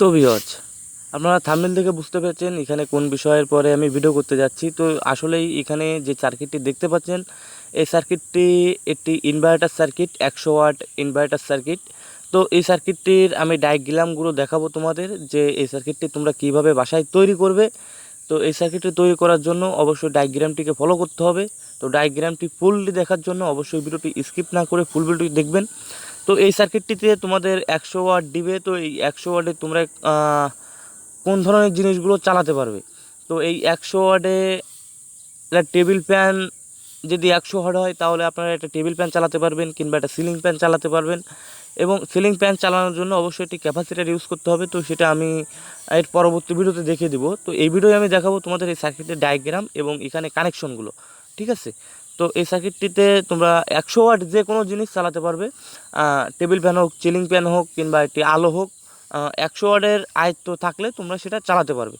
তো আপনারা থামনেল থেকে বুঝতে পেরেছেন এখানে কোন বিষয়ের পরে আমি ভিডিও করতে যাচ্ছি। তো আসলেই এখানে যে সার্কিটটি দেখতে পাচ্ছেন, এই সার্কিটটি একটি ইনভার্টার সার্কিট একশো ওয়াট ইনভার্টার সার্কিট তো এই সার্কিটটির আমি ডায়াগ্রামগুলো দেখাবো তোমাদের যে এই সার্কিটটি তোমরা কীভাবে বাসায় তৈরি করবে। তো এই সার্কিটটি তৈরি করার জন্য অবশ্যই ডায়াগ্রামটিকে ফলো করতে হবে। তো ডায়াগ্রামটি ফুললি দেখার জন্য অবশ্যই ভিডিওটি স্কিপ না করে ফুল ভিডিওটি দেখবেন। তো এই সার্কিটটিতে তোমাদের একশো ওয়াট দিবে, তো এই একশো ওয়াটে তোমরা কোন ধরনের জিনিসগুলো চালাতে পারবে? তো এই একশো ওয়াটে একটা টেবিল ফ্যান যদি একশো ওয়াট হয়, তাহলে আপনারা একটা টেবিল ফ্যান চালাতে পারবেন কিংবা একটা সিলিং ফ্যান চালাতে পারবেন। এবং সিলিং ফ্যান চালানোর জন্য অবশ্যই একটি ক্যাপাসিটার ইউজ করতে হবে, তো সেটা আমি এর পরবর্তী ভিডিওতে দেখিয়ে দিব। তো এই ভিডিওয়ে আমি দেখাবো তোমাদের এই সার্কিটের ডায়াগ্রাম এবং এখানে কানেকশনগুলো ঠিক আছে? তো এই সার্কিটটিতে তোমরা একশো ওয়াট যে কোনো জিনিস চালাতে পারবে। টেবিল ফ্যান হোক চিলিং ফ্যান হোক, কিংবা একটি আলো হোক একশো ওয়াটের আয়ত্ত থাকলে তোমরা সেটা চালাতে পারবে।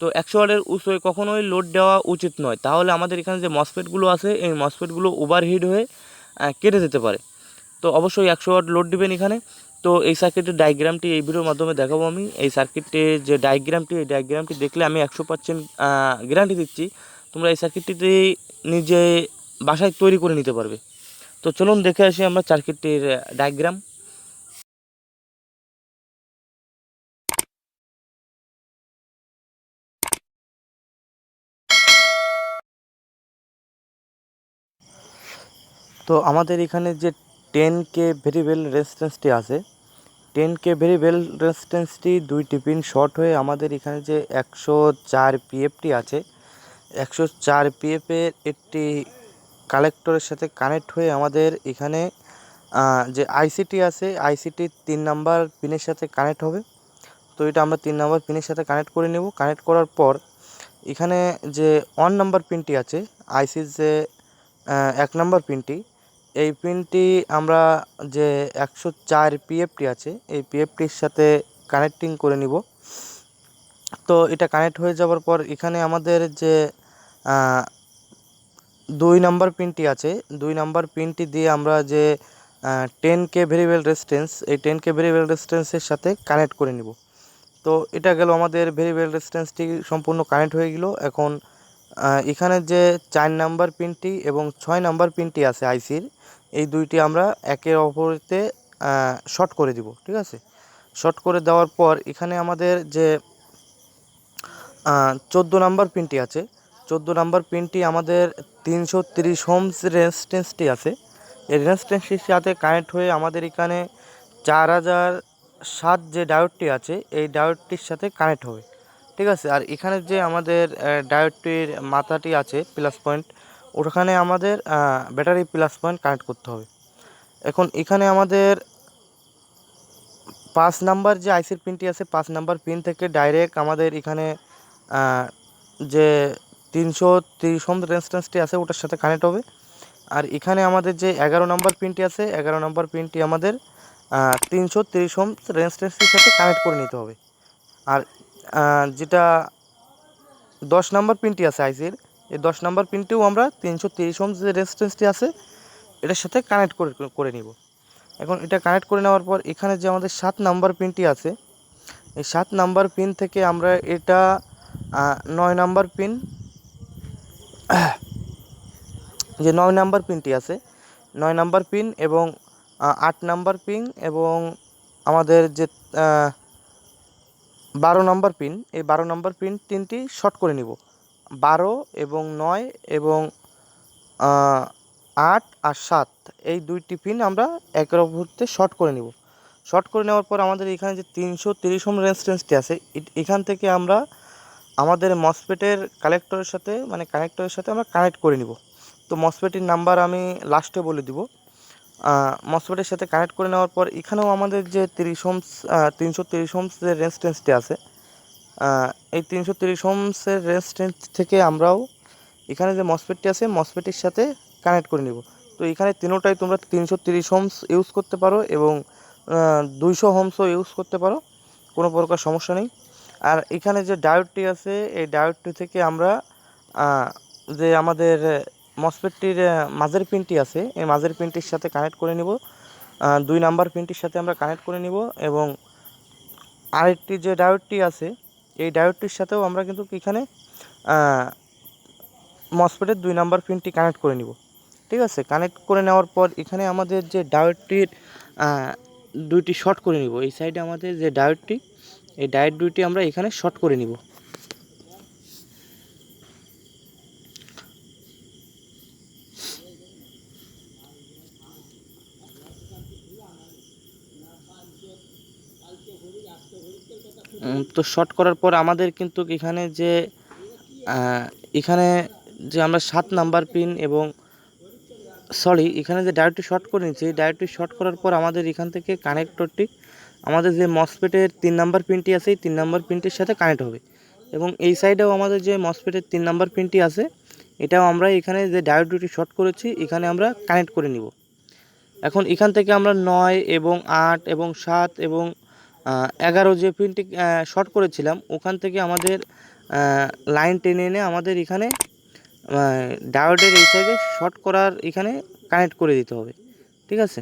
তো একশো ওয়াটের উৎসে কখনোই লোড দেওয়া উচিত নয়। তাহলে আমাদের এখানে যে মসফেটগুলো আছে, এই মসফেটগুলো ওভারহিট হয়ে কেটে যেতে পারে। তো অবশ্যই একশো ওয়াট লোড দিবেন এখানে। তো এই সার্কিটের ডায়াগ্রামটি এই ভিডিওর মাধ্যমে দেখাবো আমি। এই সার্কিটের যে ডায়াগ্রামটি এই ডায়াগ্রামটি দেখলে আমি একশো পার্সেন্ট গ্যারান্টি দিচ্ছি। তোমরা এই সার্কিটটিতে নিজে বাসায় তৈরি করে নিতে পারবে। তো চলুন দেখে আসি আমরা সার্কিটটির ডায়াগ্রাম তো আমাদের এখানে যে টেন কে ভেরিয়েবল রেজিস্ট্যান্সটি আছে টেন কে ভেরিয়েবল রেজিস্ট্যান্সটি দুইটি পিন শর্ট হয়ে আমাদের এখানে যে একশো চার পিএফটি আছে, একশো চার পিএফের একটি কালেক্টরের সাথে কানেক্ট হয়ে আমাদের এখানে যে আইসিটি আছে আইসিটির তিন নাম্বার পিনের সাথে কানেক্ট হবে। তো এটা আমরা তিন নাম্বার পিনের সাথে কানেক্ট করে নেব। কানেক্ট করার পর এখানে যে ওয়ান নাম্বার পিনটি আছে আইসির যে এক নাম্বার পিনটি এই পিনটি আমরা যে একশো চার পিএফটি আছে, এই পিএফটির সাথে কানেক্টিং করে নিব। তো এটা কানেক্ট হয়ে যাওয়ার পর এখানে আমাদের যে দুই নাম্বার পিনটি আছে। দুই নাম্বার পিনটি দিয়ে আমরা যে টেন কে ভেরিয়েবল রেজিস্ট্যান্স এই টেন কে ভেরিয়েবল রেজিস্ট্যান্সের সাথে কানেক্ট করে নিব। তো এটা গেল আমাদের ভেরিয়েবল রেজিস্ট্যান্সটি সম্পূর্ণ কানেক্ট হয়ে গেল। এখন এখানে যে চার নাম্বার পিনটি এবং ছয় নাম্বার পিনটি আছে আইসির এই দুইটি আমরা একে অপরতে শর্ট করে দিব, ঠিক আছে? শর্ট করে দেওয়ার পর এখানে আমাদের যে চোদ্দ নাম্বার পিনটি আছে চোদ্দ নাম্বার পিনটি আমাদের তিনশো তিরিশ হোমস রেজিস্ট্যান্সটি আছে। এই রেজিস্ট্যান্সটির সাথে কানেক্ট হয়ে আমাদের এখানে চার হাজার সাত যে ডায়োডটি আছে, এই ডায়োডটির সাথে কানেক্ট হবে। ঠিক আছে? আর এখানে যে আমাদের ডায়োডটির মাথাটি আছে প্লাস পয়েন্ট ওখানে আমাদের ব্যাটারি প্লাস পয়েন্ট কানেক্ট করতে হবে। এখন এখানে আমাদের পাঁচ নাম্বার যে আইসির পিনটি আছে, পাঁচ নাম্বার পিন থেকে ডাইরেক্ট আমাদের এখানে যে তিনশো তিরিশ হোম রেজিস্ট্যান্সটি আছে, ওটার সাথে কানেক্ট হবে। আর এখানে আমাদের যে এগারো নম্বর পিনটি আছে, এগারো নম্বর পিনটি আমাদের তিনশো তিরিশ হোম রেজিস্ট্যান্সটির সাথে কানেক্ট করে নিতে হবে। আর যেটা দশ নম্বর পিনটি আছে আইসির এই দশ নম্বর পিনটিও আমরা তিনশো তিরিশ হোম যে রেজিস্ট্যান্সটি আছে, এটার সাথে কানেক্ট করে করে নিব। এখন এটা কানেক্ট করে নেওয়ার পর এখানে যে আমাদের সাত নাম্বার পিনটি আছে, এই সাত নাম্বার পিন থেকে আমরা এটা নয় নাম্বার পিন যে নয় নাম্বার পিনটি আছে। নয় নাম্বার পিন এবং আট নাম্বার পিন এবং আমাদের যে বারো নাম্বার পিন, এই বারো নাম্বার পিন তিনটি শর্ট করে নিব। বারো এবং নয় এবং আট আর সাত, এই দুইটি পিন আমরা একের অপরতে শর্ট করে নিব। শর্ট করে নেওয়ার পর আমাদের এখানে যে তিনশো তিরিশ ওম রেজিস্ট্যান্সটি আছে এখান থেকে আমরা আমাদের মসপেটের কালেক্টরের সাথে মানে কানেক্টরের সাথে আমরা কানেক্ট করে নিব। তো মসপেটের নাম্বার আমি লাস্টে বলে দিব। মসপেটের সাথে কানেক্ট করে নেওয়ার পর এখানেও আমাদের যে তিরিশ হোমস তিনশো তিরিশ হোমসের যে রেজিস্ট্যান্সটি আছে এই তিনশো তিরিশ হোমসের রেজিস্ট্যান্স থেকে আমরাও এখানে যে মসপেটটি আছে, মসপেটের সাথে কানেক্ট করে নিব। তো এখানে তিনোটাই তোমরা তিনশো তিরিশ হোমস ইউজ করতে পারো এবং দুইশো হোমসও ইউজ করতে পারো, কোনো প্রকার সমস্যা নেই। আর এখানে যে ডায়োডটি আছে, এই ডায়োডটি থেকে আমরা যে আমাদের মসপেটটির মাঝের পিনটি আছে, এই মাঝের পিনটির সাথে কানেক্ট করে নিব। দুই নাম্বার পিনটির সাথে আমরা কানেক্ট করে নিব এবং আরেকটি যে ডায়োডটি আছে, এই ডায়োডটির সাথেও আমরা কিন্তু এখানে মসফেটের দুই নাম্বার পিনটি কানেক্ট করে নিব। ঠিক আছে? কানেক্ট করে নেওয়ার পর এখানে আমাদের যে ডায়োডটির দুইটি শর্ট করে নিব। এই সাইডে আমাদের যে ডায়োডটি এই ডায়েট দুইটি আমরা এখানে শর্ট করে নিব। তো শর্ট করার পর আমাদের কিন্তু এখানে যে এখানে যে আমরা সাত নাম্বার পিন এবং সরি এখানে যে ডায়োডটি শর্ট করে নিচ্ছি ডায়োডটি শর্ট করার পর আমাদের এখান থেকে কানেক্টরটি আমাদের যে মসপেটের তিন নাম্বার পিনটি আছে, এই তিন নাম্বার পিনটির সাথে কানেক্ট হবে। এবং এই সাইডেও আমাদের যে মসপেটের তিন নাম্বার পিনটি আছে, এটাও আমরা এখানে যে ডায়োড দুটি শর্ট করেছি, এখানে আমরা কানেক্ট করে নিব। এখন এখান থেকে আমরা নয় এবং আট এবং সাত এবং এগারো যে পিনটি শর্ট করেছিলাম, ওখান থেকে আমাদের লাইন টেনে এনে আমাদের এখানে ডায়োডের এই সাইডে শর্ট করার এখানে কানেক্ট করে দিতে হবে। ঠিক আছে?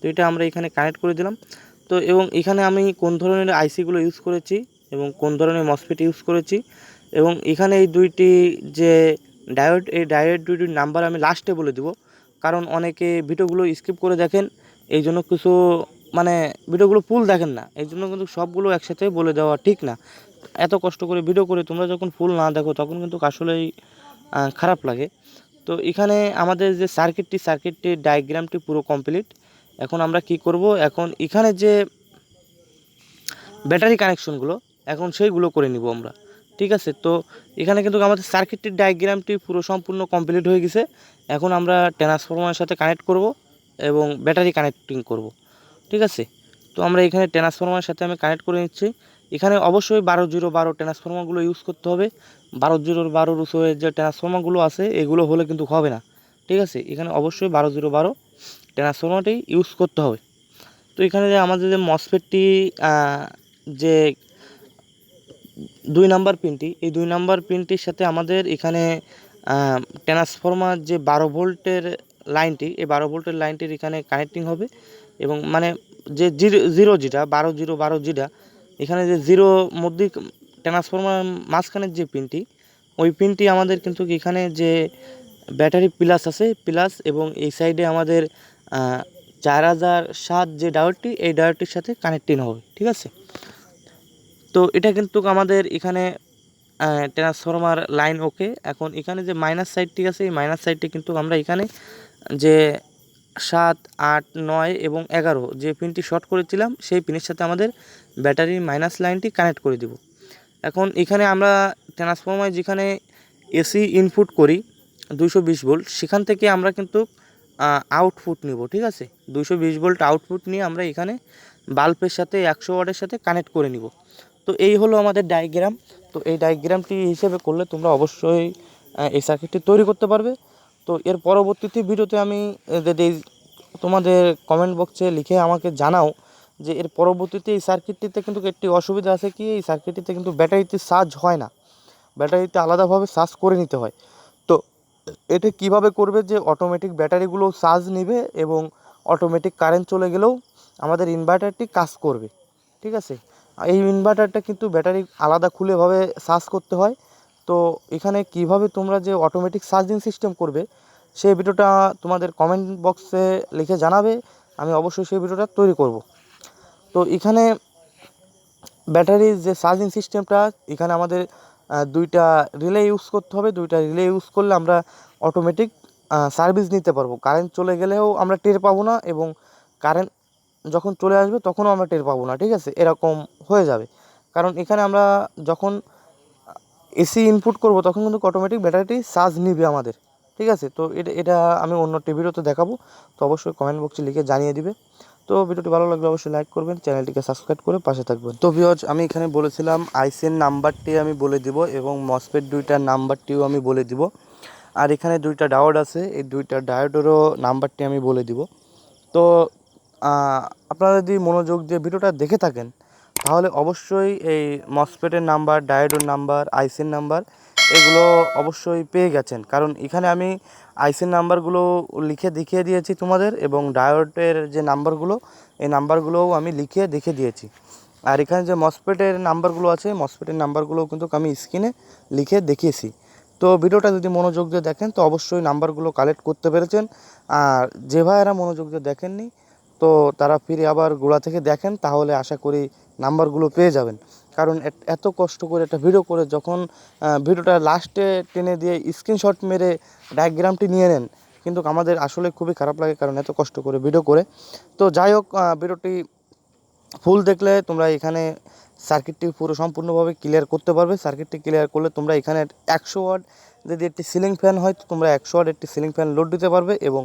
তো এটা আমরা এখানে কানেক্ট করে দিলাম। তো এবং এখানে আমি কোন ধরনের আইসিগুলো ইউজ করেছি এবং কোন ধরনের মসফেট ইউজ করেছি এবং এখানে এই দুইটি যে ডায়োড এই ডায়োড দুইটির নাম্বার আমি লাস্টে বলে দিব। কারণ অনেকে ভিডিওগুলো স্কিপ করে দেখেন, এই জন্য কিছু মানে ভিডিওগুলো ফুল দেখেন না। এই জন্য কিন্তু সবগুলো একসাথে বলে দেওয়া ঠিক না। এত কষ্ট করে ভিডিও করে তোমরা যখন ফুল না দেখো, তখন কিন্তু আসলেই খারাপ লাগে। তো এখানে আমাদের যে সার্কিটটি সার্কিটটির ডায়াগ্রামটি পুরো কমপ্লিট এখন আমরা কি করব? এখন এখানে যে ব্যাটারি কানেকশনগুলো, এখন সেইগুলো করে নিব আমরা। ঠিক আছে? তো এখানে কিন্তু আমাদের সার্কিটটির ডায়াগ্রামটি পুরো সম্পূর্ণ কমপ্লিট হয়ে গেছে। এখন আমরা ট্রান্সফরমারের সাথে কানেক্ট করব এবং ব্যাটারি কানেক্টিং করব। ঠিক আছে? তো আমরা এখানে ট্রান্সফরমারের সাথে আমি কানেক্ট করে নিচ্ছি। এখানে অবশ্যই বারো জিরো বারো ট্রান্সফরমারগুলো ইউজ করতে হবে। বারো জিরোর বারো রুসোয়ের যে ট্রান্সফরমারগুলো আছে, এগুলো হলে কিন্তু হবে না। ঠিক আছে? এখানে অবশ্যই বারো জিরো বারো ট্রান্সফরমারটি ইউজ করতে হবে। তো এখানে যে আমাদের যে মসফেটটি যে দুই নাম্বার পিনটি এই দুই নাম্বার পিনটির সাথে আমাদের এখানে ট্রান্সফরমার যে বারো ভোল্টের লাইনটি এই বারো ভোল্টের লাইনটির এখানে কানেক্টিং হবে এবং মানে যে জিরো জিরো যেটা, বারো জিরো, বারো যেটা, এখানে যে জিরো মধ্যে ট্রান্সফরমার মাঝখানের যে পিনটি ওই পিনটি আমাদের কিন্তু এখানে যে ব্যাটারি প্লাস আছে প্লাস এবং এই সাইডে আমাদের চার হাজার সাত যে ডায়োডটি, এই ডায়োডটির সাথে কানেক্টিং হবে, ঠিক আছে? তো এটা কিন্তু আমাদের এখানে ট্রান্সফরমার লাইন ওকে। এখন এখানে যে মাইনাস সাইডটি আছে, এই মাইনাস সাইডটি কিন্তু আমরা এখানে যে সাত, আট, নয় এবং এগারো যে পিনটি শর্ট করেছিলাম, সেই পিনের সাথে আমাদের ব্যাটারির মাইনাস লাইনটি কানেক্ট করে দিব। এখন এখানে আমরা ট্রান্সফরমার যেখানে এসি ইনপুট করি দুশো বিশ ভোল্ট, সেখান থেকে আমরা কিন্তু আউটপুট নিব, ঠিক আছে? দুশো বিশ ভোল্ট আউটপুট নিয়ে আমরা এখানে বাল্বের সাথে একশো ওয়াটের সাথে কানেক্ট করে নিব। তো এই হলো আমাদের ডায়াগ্রাম তো এই ডায়াগ্রামটি হিসেবে করলে তোমরা অবশ্যই এই সার্কিটটি তৈরি করতে পারবে। তো এর পরবর্তীতে ভিডিওতে আমি যদি তোমাদের কমেন্ট বক্সে লিখে আমাকে জানাও যে এর পরবর্তীতে এই সার্কিটটিতে কিন্তু একটি অসুবিধা আছে কি? এই সার্কিটটিতে কিন্তু ব্যাটারিতে চার্জ হয় না। ব্যাটারিতে আলাদাভাবে চার্জ করে নিতে হয়। এটা কীভাবে করবে যে অটোমেটিক ব্যাটারিগুলো চার্জ নেবে এবং অটোমেটিক কারেন্ট চলে গেলেও আমাদের ইনভার্টারটি কাজ করবে, ঠিক আছে? এই ইনভার্টারটা কিন্তু ব্যাটারি আলাদা খুলেভাবে চার্জ করতে হয়। তো এখানে কীভাবে তোমরা যে অটোমেটিক চার্জিং সিস্টেম করবে, সেই ভিডিওটা তোমাদের কমেন্ট বক্সে লিখে জানাবে, আমি অবশ্যই সেই ভিডিওটা তৈরি করব। তো এখানে ব্যাটারির যে চার্জিং সিস্টেমটা এখানে আমাদের দুইটা রিলে ইউজ করতে হবে, দুইটা রিলে ইউজ করলে আমরা অটোমেটিক সার্ভিস নিতে পারব। কারেন্ট চলে গেলেও আমরা টের পাবো না এবং কারেন্ট যখন চলে আসবে তখনও আমরা টের পাবো না, ঠিক আছে? এরকম হয়ে যাবে। কারণ এখানে আমরা যখন এসি ইনপুট করব তখন কিন্তু অটোমেটিক ব্যাটারিটি চার্জ নিবে আমাদের, ঠিক আছে? তো এটা এটা আমি অন্য টিভিরও তো দেখাবো। তো অবশ্যই কমেন্ট বক্সে লিখে জানিয়ে দিবে। তো ভিডিওটি ভালো লাগলে অবশ্যই লাইক করবেন, চ্যানেলটিকে সাবস্ক্রাইব করে পাশে থাকবেন। তো ভিওজ আমি এখানে বলেছিলাম আইসিএন নাম্বারটি আমি বলে দিব এবং মসপেট দুইটার নাম্বারটিও আমি বলে দিব। আর এখানে দুইটা ডায়োড আছে, এই দুইটা ডায়োডেরও নাম্বারটি আমি বলে দিব। তো আপনারা যদি মনোযোগ দিয়ে ভিডিওটা দেখে থাকেন, তাহলে অবশ্যই এই মসপেটের নাম্বার ডায়োডের নাম্বার আইসির নাম্বার এগুলো অবশ্যই পেয়ে গেছেন। কারণ এখানে আমি আইসির নাম্বারগুলো লিখে দেখিয়ে দিয়েছি তোমাদের এবং ডায়োডের যে নাম্বারগুলো, এই নাম্বারগুলোও আমি লিখে দেখে দিয়েছি। আর এখানে যে মসপেটের নাম্বারগুলো আছে মসপেটের নাম্বারগুলো কিন্তু আমি স্ক্রিনে লিখে দেখিয়েছি। তো ভিডিওটা যদি মনোযোগ দিয়ে দেখেন, তো অবশ্যই নাম্বারগুলো কালেক্ট করতে পেরেছেন। আর যে ভাইয়েরা মনোযোগ দিয়ে দেখেননি, তো তারা ফিরে আবার গোড়া থেকে দেখেন, তাহলে আশা করি নাম্বারগুলো পেয়ে যাবেন। কারণ এত- কষ্ট করে একটা ভিডিও করে যখন ভিডিওটা লাস্টে টেনে দিয়ে স্ক্রিনশট মেরে ডায়াগ্রামটি নিয়ে নেন, কিন্তু আমাদের আসলে খুবই খারাপ লাগে কারণ এত কষ্ট করে ভিডিও করে। তো যাই হোক ভিডিওটি ফুল দেখলে তোমরা এখানে সার্কিটটি পুরো সম্পূর্ণভাবে ক্লিয়ার করতে পারবে। সার্কিটটি ক্লিয়ার করলে তোমরা এখানে একশো ওয়াট যদি একটি সিলিং ফ্যান হয়, তো তোমরা একশো ওয়াট একটি সিলিং ফ্যান লোড দিতে পারবে এবং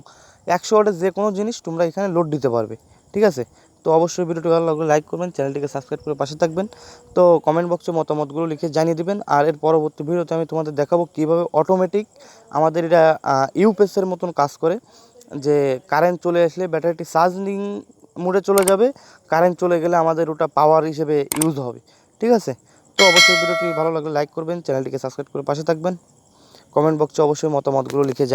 একশো ওয়াটের যে কোনো জিনিস তোমরা এখানে লোড দিতে পারবে, ঠিক আছে? তো অবশ্যই ভিডিওটি ভালো লাগলে লাইক করবেন, চ্যানেলটিকে সাবস্ক্রাইব করে পাশে থাকবেন। তো কমেন্ট বক্সে মতামতগুলো লিখে জানিয়ে দিবেন। আর এর পরবর্তী ভিডিওতে আমি তোমাদের দেখাবো কীভাবে অটোমেটিক আমাদের এটা ইউপিএসের মতন কাজ করে। যে কারেন্ট চলে আসলে ব্যাটারিটি চার্জিং মোডে চলে যাবে কারেন্ট চলে গেলে আমাদের ওটা পাওয়ার হিসেবে ইউজ হবে। ঠিক আছে? তো অবশ্যই ভিডিওটি ভালো লাগলে লাইক করবেন, চ্যানেলটিকে সাবস্ক্রাইব করে পাশে থাকবেন। কমেন্ট বক্সে অবশ্যই মতামতগুলো লিখে